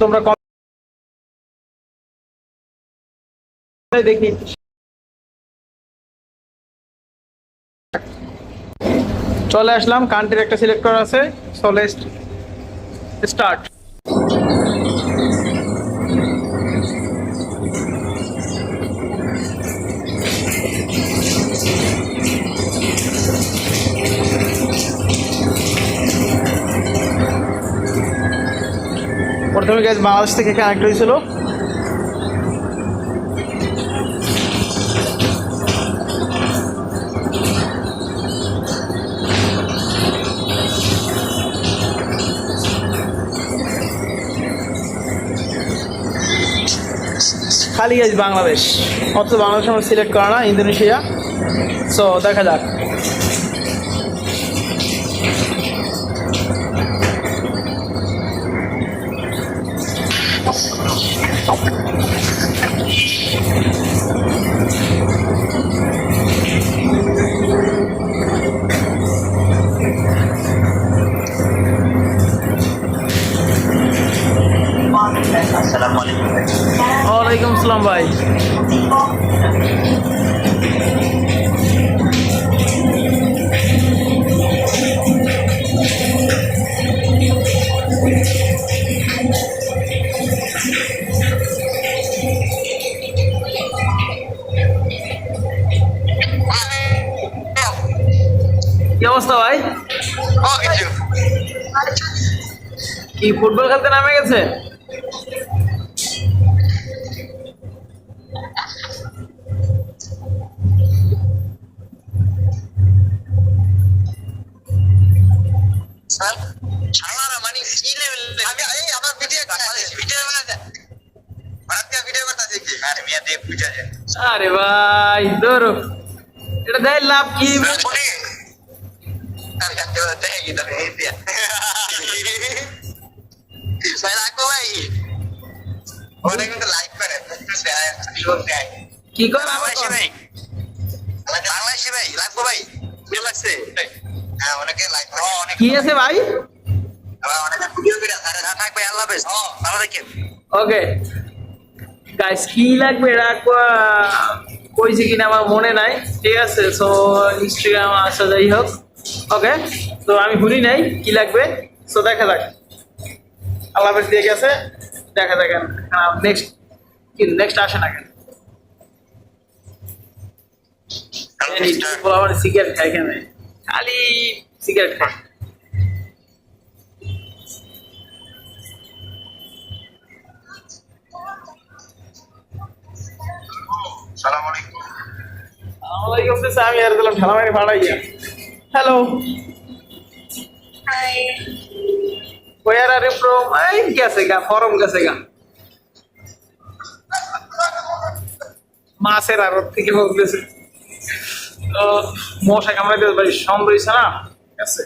তোমরা দেখি? চলে আসলাম কান্ট্রির একটা সিলেক্ট করা আছে সলেস্ট স্টার্ট প্রথমে গ্যাস বাংলাদেশ থেকে কানেক্ট হয়েছিল। খালি গ্যাস বাংলাদেশ। অত বাংলাদেশ আমরা সিলেক্ট করা না, ইন্দোনেশিয়া। সো দেখা যাক। আসসালামু আলাইকুম ওয়ালাইকুম আসসালাম ভাই। কি অবস্থা ভাই? কি ফুটবল খেলতে নামে গেছে? ছাড়া মানে কি লেভেল আমি এই আমার ভিডিও ভিডিও বানাতে বানাতে ভিডিও করতে কি আরে মিয়া দেব বুঝা যায় আরে ভাই ধরো এটা দেয় লাভ কি বলি আমি জানতে পারতে কি তো এই দিয়া ভাই লাগবো ভাই ওরা কিন্তু লাইক করে লোক দেয় কি কর বাংলাদেশি ভাই বাংলাদেশি ভাই লাগবো ভাই কেমন লাগছে হ্যাঁ অনেকে লাইক করে অনেক কি আছে ভাই ওকে গাইস কি লাগবে? এটা কইছে কিনা আমার মনে নাই। ঠিক আছে সো ইনস্টাগ্রাম আসা যাই হোক। ওকে তো আমি ভুলি নাই কি লাগবে? সো দেখা যাক। আল্লাহ হাফেজ দিয়ে গেছে দেখা যাক নেক্সট কি নেক্সট আসে না কেন? আমার সিগারেট খাই কেন? খালি সিগারেট খাই সালাম আলাইকুম। ওয়ালাইকুম আসসালাম আমি আর দিলাম ঠেলা ভাড়াইয়া hello Hi. Where are you from? এই গেছে গা ফরম গেছে গা। মাছের আড়ত থেকে বলতেছে। তো মশা কামড়াইতে ভাই সম রয়েছে না? গেছে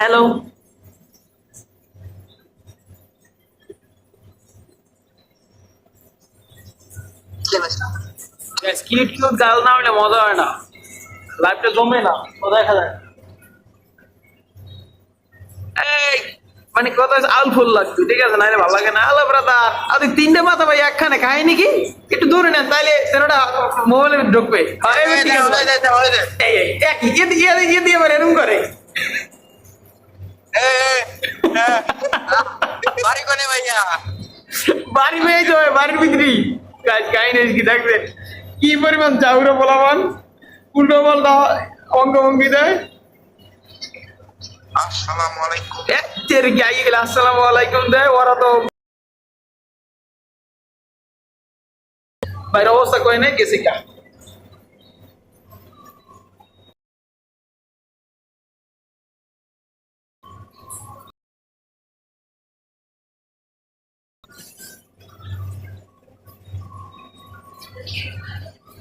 হ্যালো না হলে মজা হয় না। লাইফটা জমে না তো দেখা যায়। এই মানে ঠিক আছে? নাইলে ভালো লাগে না। আলো ব্রাদার আদি তিনটে মাথা ভাই একখানে খাই নাকি? একটু দূরে নেন তাইলে তেরোটা মোবাইলে ঢুকবে। হ্যাঁ, ইয়ে দিয়ে- এরম করে। বাড়ি কোনে ভাইয়া? বাড়ি মেয়ে তো বাড়ির ভিতরেই। কাজ কাহিনী কি থাকবে কি পরিমাণ চাউরে বলাবান উল্টো পাল্টা অঙ্গভঙ্গি দেয়? আসসালামু আলাইকুম এর কি আগে গেলে? আসসালামু আলাইকুম দেয় ওরা তো বাইরের অবস্থা কয় নাই? গেছি কা?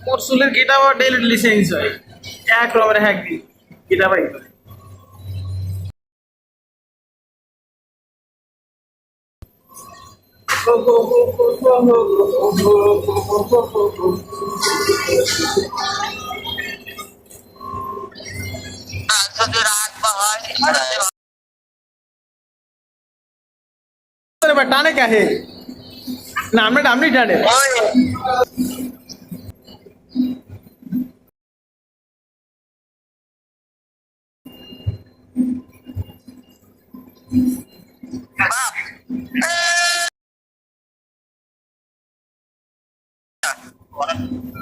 মোর চুলের গেটা আবার ডেলি ডেলি চেঞ্জ হয় এক রকমের হ্যাক দিই গেটা পাই আচ্ছা রাত বা হয় করে ভাই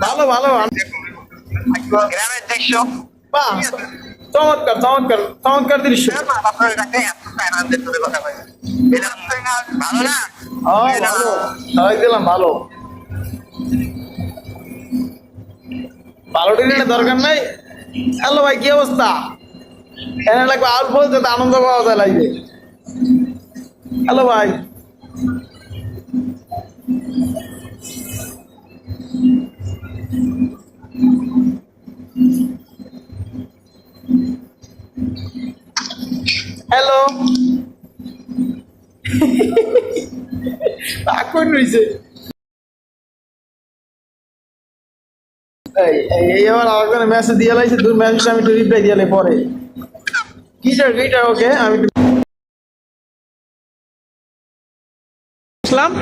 ভালো ভালো গ্রামের দৃশ্য। বাহ চমৎকার চমৎকার চমৎকার দৃশ্য। ভালো না? ভালো। সবাই দিলাম ভালো। ভালো ডিজাইনের দরকার নাই। হ্যালো ভাই কি অবস্থা? এনে লাগবে আর বলতে তো আনন্দ পাওয়া যায় লাগবে হ্যালো ভাই। হ্যালো। এখন রয়েছে এই আমার আরেকজনে মেসেজ দিয়ে লাইছে দুই মেসেজ আমি একটু রিপ্লাই দিয়ে পরে। কিটার কিটার ওকে আমি একটু ইসলাম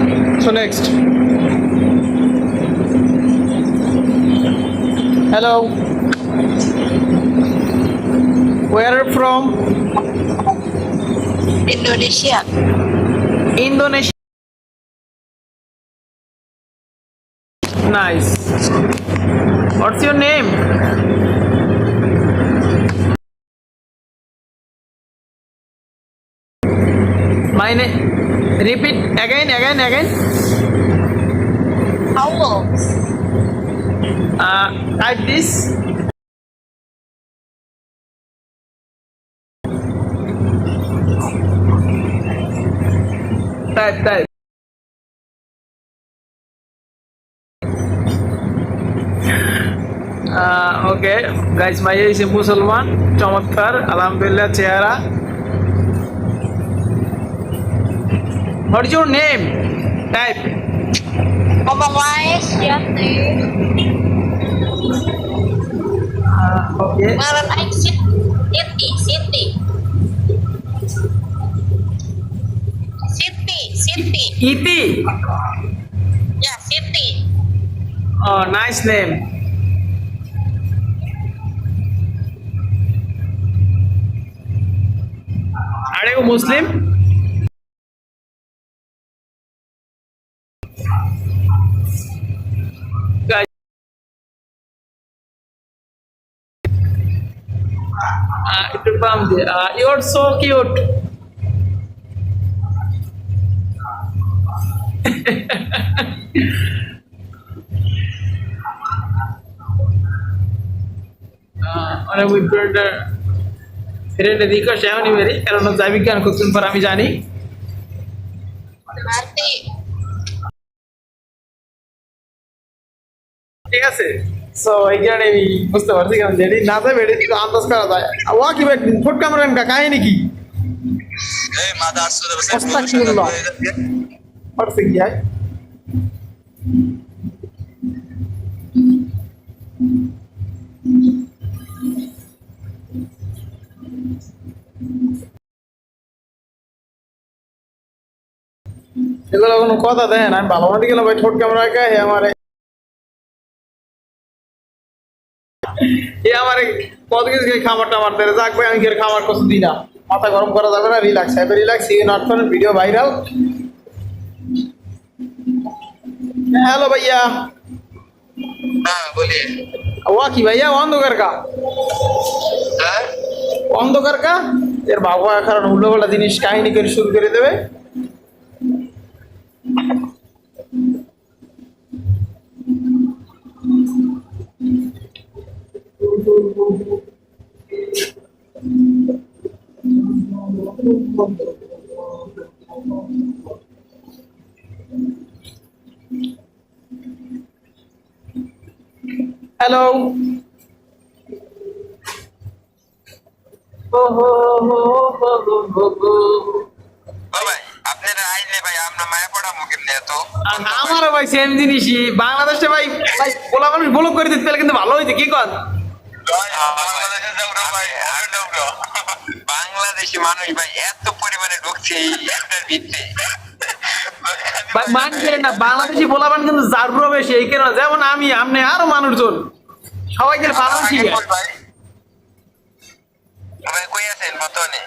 so next hello where from Indonesia. Indonesia. Nice. What's your name? My name. Repeat again, again, again. Owl. Uh, type this. Type, type. Okay guys my is মুসলমান চমৎকার আলহামদুলিল্লাহ চেহারা What is your name? Type. Mama Wise, your Uh, okay. Maran Aik Siti. Siti. Siti. Siti. Iti. Yeah, Siti. Oh, nice name. Are you Muslim? Uh, একটু বাম দিয়ে uh, you're so cute অনেক উইপ্রেন্টার ফ্রেন্ডে request এমনই Mary কারণ হচ্ছে বিজ্ঞান করছেন পর আমি জানি Nanti. ঠিক আছে সো এই কারণে আমি বুঝতে পারছি কারণ যেটি না যাবে এটি তো আন্দাজ করা যায় ওয়া কি ভাই ফুট কামরান কা কাহিনী কি এই মাথা আসছে আস্তাগফিরুল্লাহ। পারছে কি হয় এগুলো কোনো কথা দেখেন আমি ভালো মতো গেলাম ভাই ঠোঁট ক্যামেরা হে আমার এ আমার কত কিছু খামার টামার দেয়? যাক ভাই আমি খামার কষ্ট দিই না। মাথা গরম করা যাবে না relax happy relax you not phone video viral hello ভাইয়া। হ্যাঁ বলি। ওয়া কি ভাইয়া অন্ধকার কা? হ্যাঁ? অন্ধকার কা? এর বাবা কারণ উল্টোপাল্টা জিনিস কাহিনী করে শুরু করে দেবে। হ্যালো আমরা আমারও ভাই সেম জিনিসই। বাংলাদেশে ভাই ভাই বলা মানুষ ব্লক করে দিতে পারলে কিন্তু ভালো হইতো কি কর বাংলাদেশে মানুষ ভাই এত পরিমাণে ঢুকছে এই একটার ভিতরে। ভাই মানছে না বাংলাদেশি বলাবান কিন্তু জারুরও বেশি এই কেন যেমন আমি আমনে আরও মানুষজন। সবাই গেলে বাংলাদেশি ভাই ভাই। কই আছেন বর্তমানে?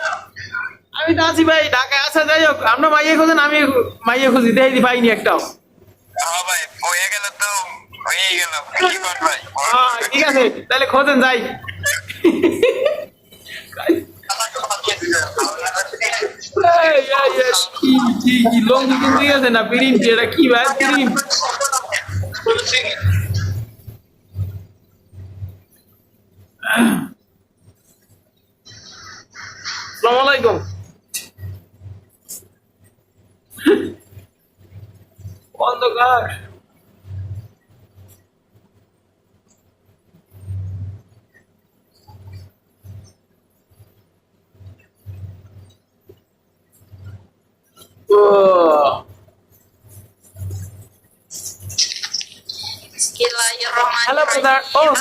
আমি তো আছি ভাই ঢাকায় আসা যাই হোক। আপনার মাইয়ে খুঁজেন আমি মাইয়ে খুঁজি দেখি পাইনি একটাও। হ্যাঁ ভাই হয়ে গেল তো হয়েই গেল কি ভাই ঠিক আছে, তাহলে খোঁজেন, যাই। লঙ্গি না প্রিন্ট? এটা কি ভাই, প্রিন্ট? আসসালামু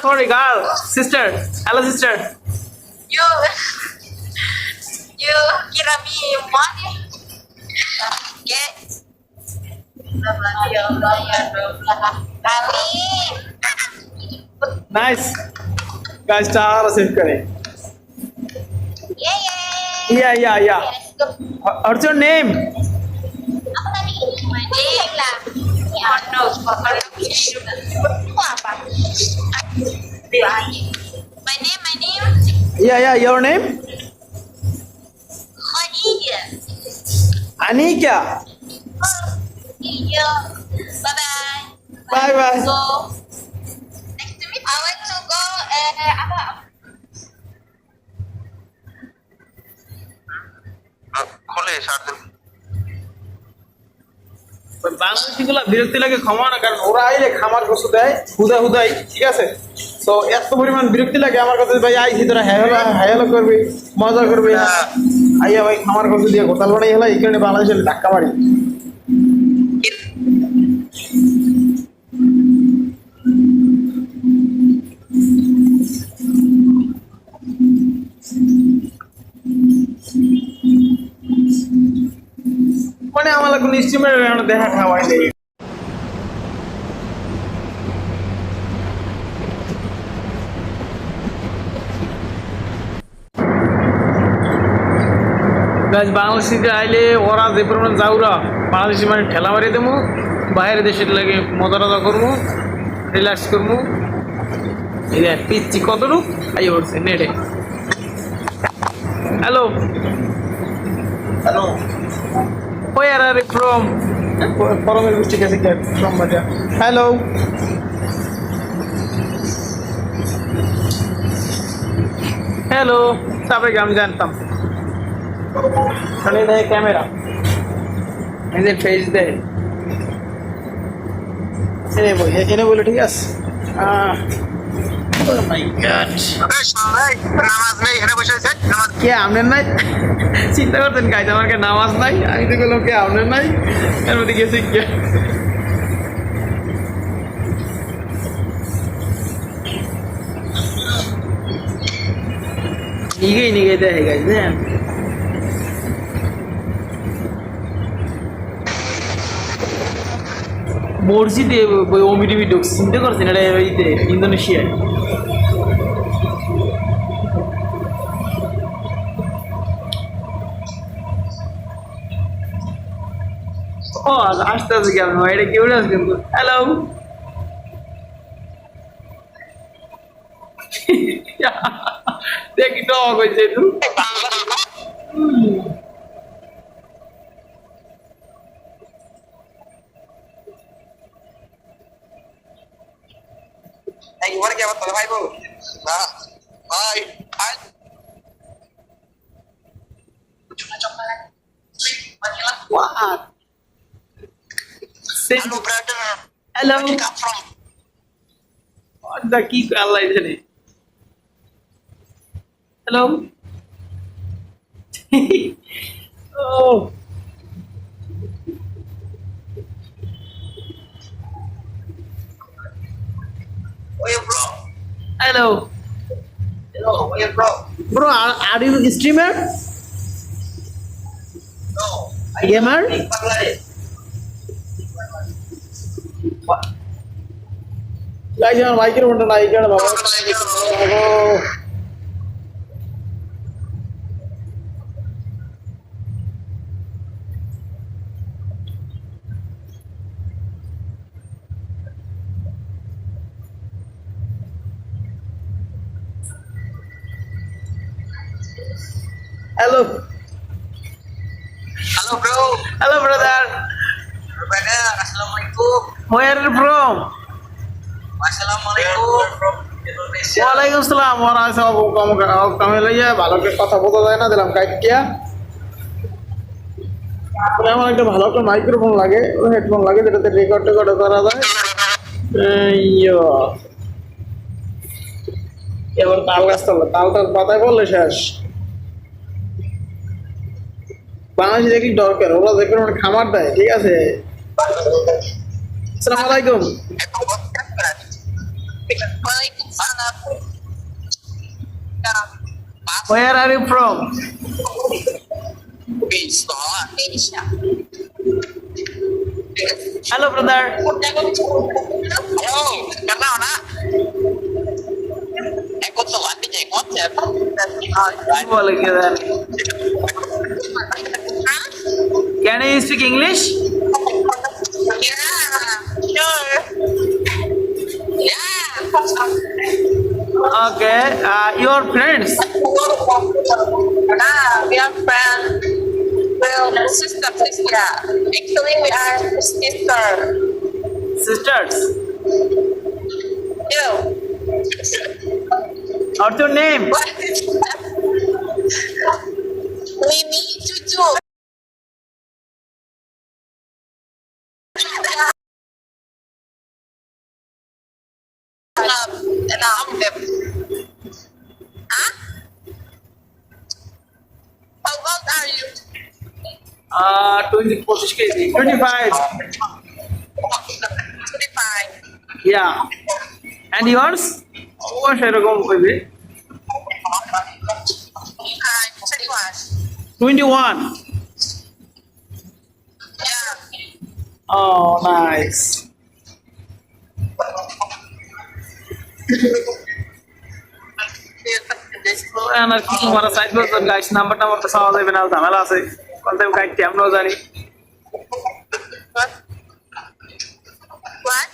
sorry, girl. Sister. Hello, sister. You, you give me money. Get. Nice কাজটা you. সেভ করে yeah yeah yeah what's your name my name. Oh Itu apa? My name, my name. Yeah, yeah. Your name? Khadija. Anika. Oh, iya. Bye bye. Bye, bye. So, next to me, I want to go. Uh, apa? খুলে সার বাংলাদেশি গুলা বিরক্তি লাগে ক্ষমা না কারণ ওরা আইলে খামার কষ্ট দেয় হুদা হুদাই ঠিক আছে তো এত পরিমাণ বিরক্তি লাগে আমার কাছে ভাই আইসি তোরা হ্যালো হ্যালো করবে মজা করবে। আইয়া ভাই খামার কষ্ট দিয়ে গোতাল বানাই হলো এই কারণে বাংলাদেশের ধাক্কা মারি। মানে আমার কোনো স্টিমের দেখা খাওয়াই নেই গাছ বাংলাদেশিতে আইলে ওরা যে পরিমাণ যাওরা বাংলাদেশি মানে ঠেলা মারি দেবো বাইরের দেশের লাগে মজা টজা করব। রিল্যাক্স করব পিচ্ছি কতটুক আই উঠছে নেটে। Hello. Hello. Are you from? পরমের গোষ্ঠী ফ্রম বাজা হ্যালো হ্যালো তারপরে আমি জানতাম? খালি দেয় ক্যামেরা নিজের ফেস দেয় এনে বই এনে বলে ঠিক আছে আহ Oh my god. নামাজ নেই এখানে বসে আছে নামাজ কে আপনার নাই চিন্তা করতেন গাইতে আমার কে নামাজ নাই আমি তো বললাম কে আপনার নাই এর মধ্যে গেছি কে নিগেই নিগে দেখে গাইজ হ্যাঁ মসজিদে ওমিটিভি ঢুকছে চিন্তা করছেন, এটা ওইতে ইন্দোনেশিয়ায়। ও আসতে আসতে কেমন এটা কেউ আসবে কিন্তু হ্যালো দেখি তো হয়েছে, একটু। survival. Nah, I, I. Coba-coba. Manila. What? Hello, brother. Hello. Where you come from? What the key call is Hello. oh. Oye, bro. Hello. Hello, where bro? Bro, are, are you a streamer? No. I Gamer? What? Like, you know, like, you know, like, you know, hello hello bro hello brother brother আসসালামু আলাইকুম where from আসসালামু আলাইকুম ওয়ালাইকুম আসসালাম ওরা সব কম লইয়া ভালো করে কথা বলতে যায় না দিলাম কাইটিয়া তারপরে আমার একটা ভালো একটা মাইক্রোফোন লাগে হেডফোন লাগে যেটাতে রেকর্ড টেকর্ড করা যায়। এবার তাল গাছ তাল তালটার পাতায় বললে শেষ। বাংলাদেশে দেখলি দরকার ওরা দেখবেন মানে খামার দেয় ঠিক আছে আসসালামু আলাইকুম Where are you from? Hello, brother. Oh, kenal nak? Aku tuh nanti jadi konsep. Boleh kita. Can you speak English? Yeah, sure. Yeah. Okay. Uh, your friends. Ah, we are friends. Well, sister, sister. Actually, we are sister. Sisters. You. What's your name? What? Mimi Uh, 20, 25 kg. 25. 25. Yeah. And yours? ও সেরকম কইবে I'm 21. 21 Yeah. oh nice তো এখন আর কি তোমার size করতে guys নাম্বারটা আমার তো পাওয়া যাবে না ঝামেলা আছে বলতে গাইড আমরাও জানি What? What?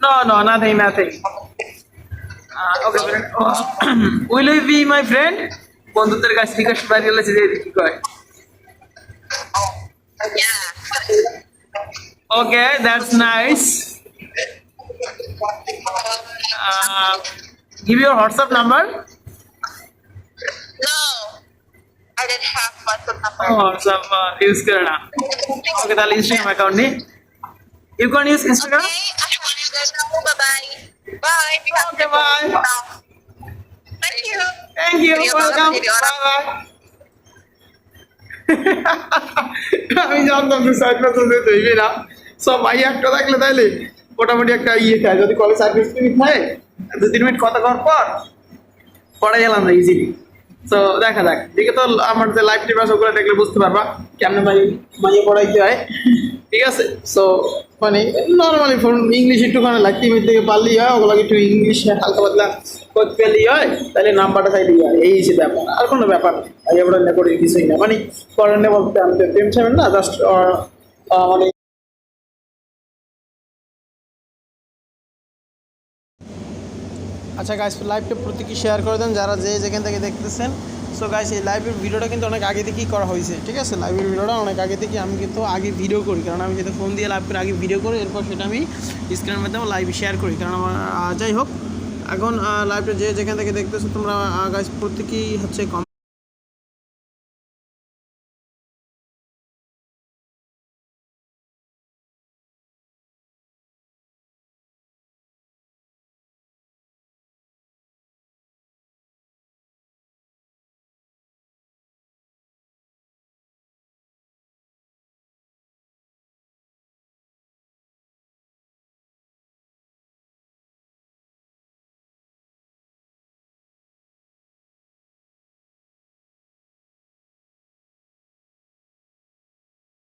No, no, nothing, nothing. Uh, okay, friend. Oh, will you be my friend? বন্ধুদের কাছ থেকে বাড়ি গেলে যে কি কয় Yeah. Okay that's nice give your WhatsApp number করে আমি জানতাম যে সাইড না তো হইবে না সব ভাই একটা থাকলে তাইলে মোটামুটি একটা ইয়ে খায় যদি কলেজ সার্ভিস দু তিন মিনিট কথা করার পর পড়ে গেলাম না ইজিলি তো দেখা যাক। দিকে তো আমার যে লাইভ আছে, ওগুলো দেখলে বুঝতে পারবা কেমনে মাই মাইয়ে পড়াইতে হয়। ঠিক আছে? সো মানে নর্মালি ফোন ইংলিশ একটুখানি লাগতে মিট থেকে পারলেই হয়, ওগুলো একটু ইংলিশ হালকা পাতলা করতে পেলেই হয়, তাহলে নাম্বারটা চাইলেই হয়। এই হিসেবে ব্যাপার, আর কোনো ব্যাপার নেই বলে করে কিছুই না। মানে করেন বলতে আমি তো প্রেম না জাস্ট মানে আচ্ছা গাইস লাইভটা প্রত্যেকে শেয়ার করে দেন যারা যে যেখান থেকে দেখতেছেন। সো গাইস এই লাইভের ভিডিওটা কিন্তু অনেক আগে থেকেই করা হয়েছে, ঠিক আছে? লাইভের ভিডিওটা অনেক আগে থেকে আমি কিন্তু আগে ভিডিও করি, কারণ আমি যেহেতু ফোন দিয়ে লাইভ করে আগে ভিডিও করি, এরপর সেটা আমি স্ক্রিনের মাধ্যমে লাইভ শেয়ার করি। কারণ আমার যাই হোক, এখন লাইভটা যে যেখান থেকে দেখতেছো তোমরা গাইস প্রত্যেকেই হচ্ছে কম